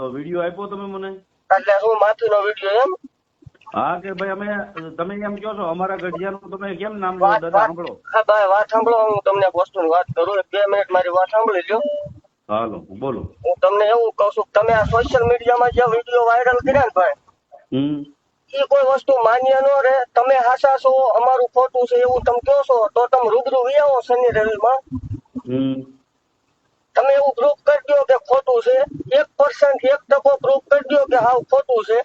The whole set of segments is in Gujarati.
તો વીડિયો આપ્યો તમે મને? એટલે હું માથું વીડિયો એમ? હા કે ભાઈ અમે તમે એમ કહો છો અમારા ગઢિયાનું તમે કેમ નામ લો દાદા સાંભળો. હા ભાઈ વાત સાંભળો હું તમને વસ્તુની વાત કરું બે મિનિટ મારી વાત સાંભળી લ્યો. હાલો બોલો. હું તમને એવું કહું છું તમે આ સોશિયલ મીડિયામાં જે વીડિયો વાયરલ કર્યા ને ભાઈ હમ. એ કોઈ વસ્તુ માન્ય ન રહે. તમે હાસા છો અમારું ખોટું છે એવું તમે કહો છો તો તમે રૂબરૂ વિયાવો આવો શનિ રવિમાં હમ. તમે એવું પ્રૂફ કરી દો કે ખોટું છે. એક પર્સન્ટ એક ટકો પ્રૂફ કરી દો કે હાવ ખોટું છે.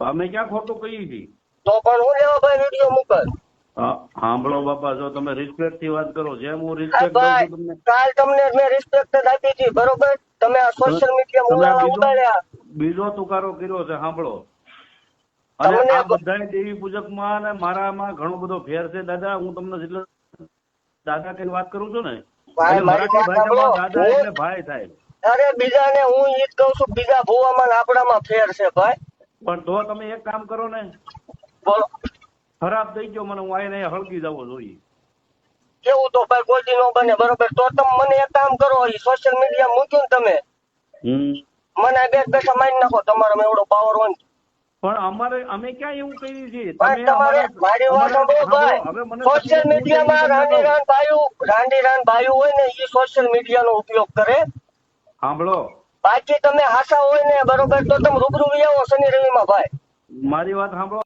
અમે ક્યાં ખોટું કહી છીએ તો પણ હું લેવા ભાઈ વીડિયો મૂકલ સાંભળો બાપા જો તમે રિસ્પેક્ટથી વાત કરો જેમ હું રિસ્પેક્ટ દઉં તમને. કાલ તમને મેં રિસ્પેક્ટ જ આપી હતી બરોબર? તમે આ સોશિયલ મીડિયા ઉડાડ્યા બીજો- તુકારો કર્યો છે સાંભળો. અને આ બધા દેવી પૂજકમાં અને મારામાં ઘણો બધો ફેર છે દાદા હું તમને જેટલો દાદા કઈ વાત કરું છું ને ભાઈ, મરાઠી ભાષામાં દાદા એટલે ભાઈ થાય. અરે બીજાને હું ઈ જ કહું છું બીજા ભૂવામાં ને આપણામાં ફેર છે ભાઈ. પણ તો તમે એક કામ કરો ને બોલો. ખરાબ થઈ ગયો મને હું આઈને હળગી જવો જોઈએ કેવું તો ભાઈ કોઈ દી નો બને બરોબર? તો તમે મને એક કામ કરો ઈ સોશિયલ મીડિયા મૂક્યું ને તમે. મને બે બેઠ મારી નાખો તમારો એવડો પાવર હોય પણ અમારે અમે ક્યાં એવું કરી છીએ? તમારે મારી વાત સાંભળો ભાઈ. સોશિયલ મીડિયામાં રાંડી રાન ભાઈઓ રાંડી રાન ભાઈઓ હોય ને ઈ સોશિયલ મીડિયાનો ઉપયોગ કરે. સાંભળો. પાછી તમે હાસા હોય ને બરોબર તો તમે રૂબરૂ વી આવો શનિ રવિમાં ભાઈ. મારી વાત સાંભળો.